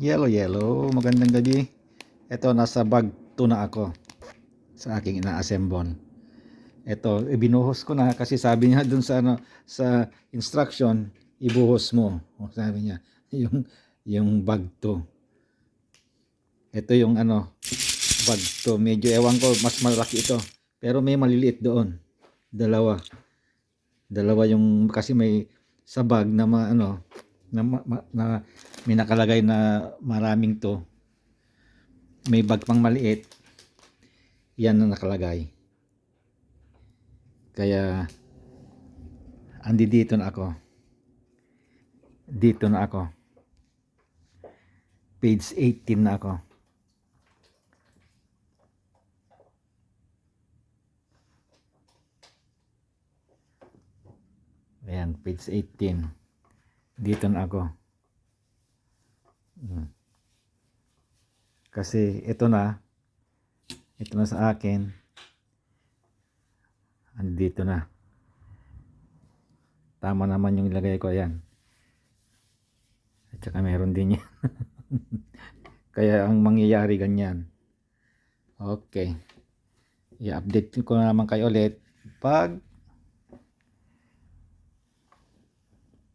Yellow, yellow. Magandang gabi. Ito, nasa bag 2 na ako sa aking ina-assemble. Ito, ibinuhos ko na kasi sabi niya dun sa ano sa instruction, ibuhos mo. Sabi niya, yung yung bag 2. Ito yung ano, bag 2. Medyo ewan ko, mas malaki ito. Pero may maliliit doon. Dalawa. Dalawa yung kasi may sa bag na ma, ano na, ma- na may nakalagay na maraming to. May bag pang maliit. Yan na nakalagay. Kaya andi dito na ako. Dito na ako. Page 18 na ako. Ayan, page 18. Dito na ako. Mm. Kasi ito na. Ito na sa akin. Andito na. Tama naman yung ilagay ko. Ayan. At saka meron din yan. Kaya ang mangyayari ganyan. Okay. I-update ko na naman kayo ulit pag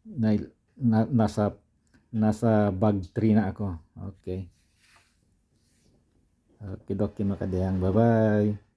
na, na, nasa nasa bag 3 na ako. Okay. Okay, doki makadayang. Bye-bye.